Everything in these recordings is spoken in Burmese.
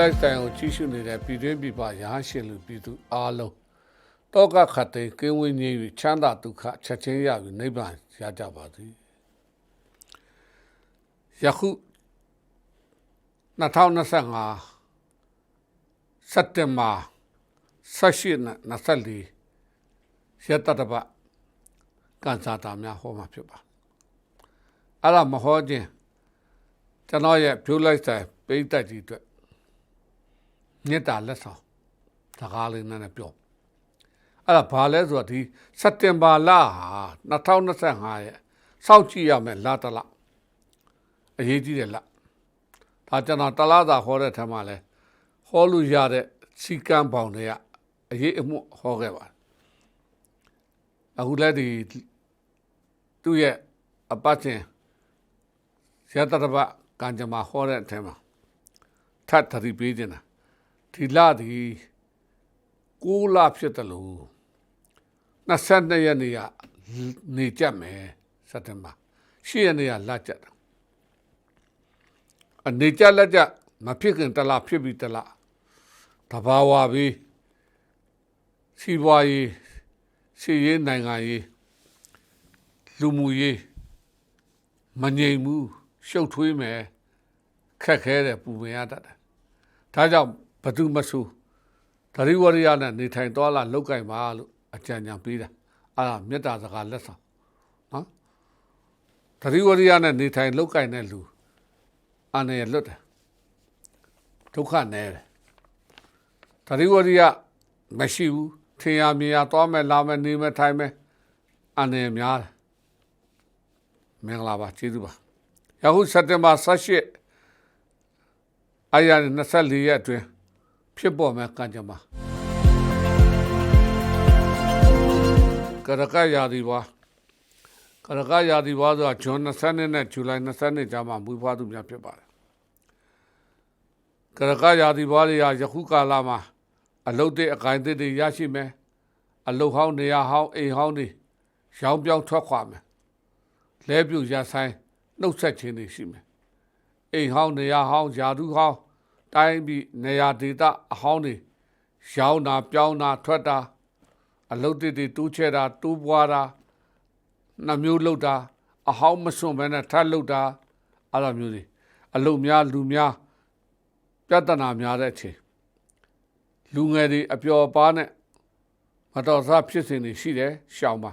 လိုက်တိုင်းကိုကြီးရှုနေတဲ့ပြည်တွင်းပြည်ပရဟန်းရှင်လူပြည်သူအားလုံးတောကခတ်တဲ့ကင်းဝင်းကြီးချမ်းသာဒုက္ခချက်ချင်းရပြီးနိဗ္ဗာန်ရကြပါသည်ယခု2025စက်တင်ဘာ18နဲ့24ရက်တတပတ်ကန်စာတာများဟောမှာဖြစ်ပါအဲ့ဒါမဟောခြင်းကျွန်တော်ရဲ့ဖြိုးလိုက်ဆိုင်ပိဋကတ်ကြီးအတွက် မေတ္တာလက်ဆောင်စကားလေးနဲ့ပြောအဲ့ဒါဘာလဲဆိုတော့ဒီစက်တင်ဘာလဟာ2025ရဲ့စောင့်ကြည့်ရမယ်လတလအရေးကြီးတယ်လဒါကျွန်တော်တလားသာဟောတဲ့ထက်မှလဲဟောလို့ရတဲ့စီကံပေါင်တွေကအရေးအမှုဟောခဲ့ပါတယ်အခုလည်းဒီသူ့ရဲ့အပတ်ချင်းရတတပတ်ကံကြမ္မာဟောတဲ့အထက်မှာထပ်သတိပေးနေတာ ဒီလဒီ6လဖြစ်တယ်လို့22ရက်နေ့ကနေကြမယ်စက်တင်ဘာ10ရက်နေ့ကလကြတယ်အနေကြလက်ကြမဖြစ်ခင်တလားဖြစ်ပြီးတလားတဘာဝပြီးစီးပွားရေးစီးရေးနိုင်ငံရေးလူမှုရေးမငြိမ်ဘူးရှုပ်ထွေးမယ်ခက်ခဲတယ်ပူပင်ရတတ်တယ်ဒါကြောင့် ဘသူမဆူတရိဝရိယနဲ့နေထိုင်သွားလာလောက်ကင်ပါလို့အကြံဉာဏ်ပေးတာအဲ့ဒါမေတ္တာစကားလက်ဆောင်နော်တရိဝရိယနဲ့နေထိုင်လောက်ကင်တဲ့လူအနေလွတ်တယ်ဒုက္ခနဲ့တယ်တရိဝရိယမရှိဘူးထင်ရမြင်ရသွားမယ်လာမယ်နေမယ်ထိုင်မယ်အနေများတယ်မင်္ဂလာပါကျေးဇူးပါယခုစက်တင်ဘာ18အားရ24ရက်အတွင်း ဖြစ်ပေါ်မဲ့ကံကြမ္မာကရကရာဒီဝါကရကရာဒီဝါဆိုတာဂျွန်20နဲ့ဇူလိုင်20ကြားမှာမွေးဖွားသူများဖြစ်ပါတယ်ကရကရာဒီဝါတွေဟာယခုကာလမှာအလုတ်တဲ့အကိုင်တွေရရှိမယ်အလုတ်ဟောင်းနေရာဟောင်းအိမ်ဟောင်းတွေရောင်းပြောင်းထွက်ခွာမယ်လဲပြုတ်ရဆိုင်နှုတ်ဆက်ခြင်းတွေရှိမယ်အိမ်ဟောင်းနေရာဟောင်းယာဒူးဟောင်း တိုင်းပြည်နေရာဒေသအဟောင်းတွေရောင်းတာပြောင်းတာထွက်တာအလုတ်တွေတူးချဲတာတူးပွားတာနှမျိုးလှုပ်တာအဟောင်းမစွန့်ဘဲနဲ့ထပ်လှုပ်တာအဲ့လိုမျိုးတွေအလုတ်များလူများပြဿနာများတဲ့အချိန်လူငယ်တွေအပျော်ပါနဲ့မတော်စားဖြစ်စဉ်တွေရှိတယ်ရှောင်းပါ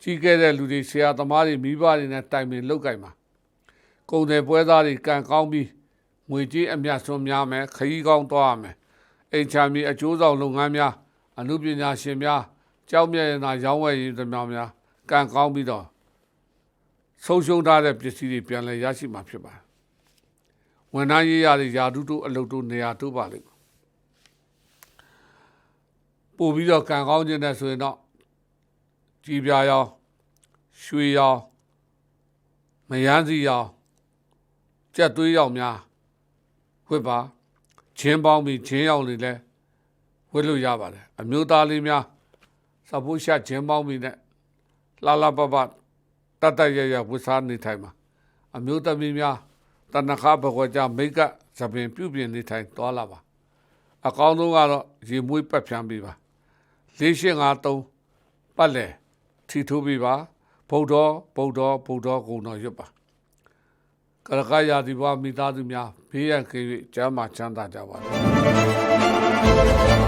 ကြီးခဲ့တဲ့လူတွေဆရာသမားတွေမိဘတွေနဲ့တိုင်ပင်လုပ်ကြိုင်ပါကုံတယ်ပွဲသားတွေကံကောင်းပြီး ငွေကြေးအမြတ်စွန်းများမယ်ခရီးကောင်းသွားရမယ်အိမ်ချမ်းပြီးအကျိုးဆောင်လုပ်ငန်းများအမှုပညာရှင်များကြောက်မြတ်ရနာရောင်းဝယ်ရေးသမားများကံကောင်းပြီးတော့ဆုံးရှုံးထားတဲ့ပစ္စည်းတွေပြန်လည်ရရှိမှာဖြစ်ပါတယ်ဝန်ထမ်းရေးရတဲ့ယာတုတို့အလုပ်တို့နေရာတို့ပါလိမ့်မယ်ပို့ပြီးတော့ကံကောင်းခြင်းနဲ့ဆိုရင်တော့ကြည်ပြာရောင်ရွှေရောင်မယန်းစီရောင်ကြက်သွေးရောင်များ ဝှက်ပါချင်းပေါင်းပြီးချင်းရောင်တွေလည်းဝှက်လို့ရပါတယ်အမျိုးသားလေးများစပုရှာချင်းပေါင်းပြီးနဲ့လာလာပပတတရရဝှက်စားနေထိုင်မှာအမျိုးသမီးများတဏခဘဂဝကြမိတ်ကသပင်ပြုပြင်နေထိုင်သွားလာပါအကောင်းဆုံးကတော့ရေမွေးပတ်ဖြန်းပေးပါ4853ပတ်လေထီထိုးပေးပါဗုဒ္ဓဗုဒ္ဓဗုဒ္ဓဂုဏတော်ရွတ်ပါ ကရကရာဒီဘဝမိသားစုများဘေးရန်ခေ၍ကျမ်းမာချမ်းသာကြပါစေ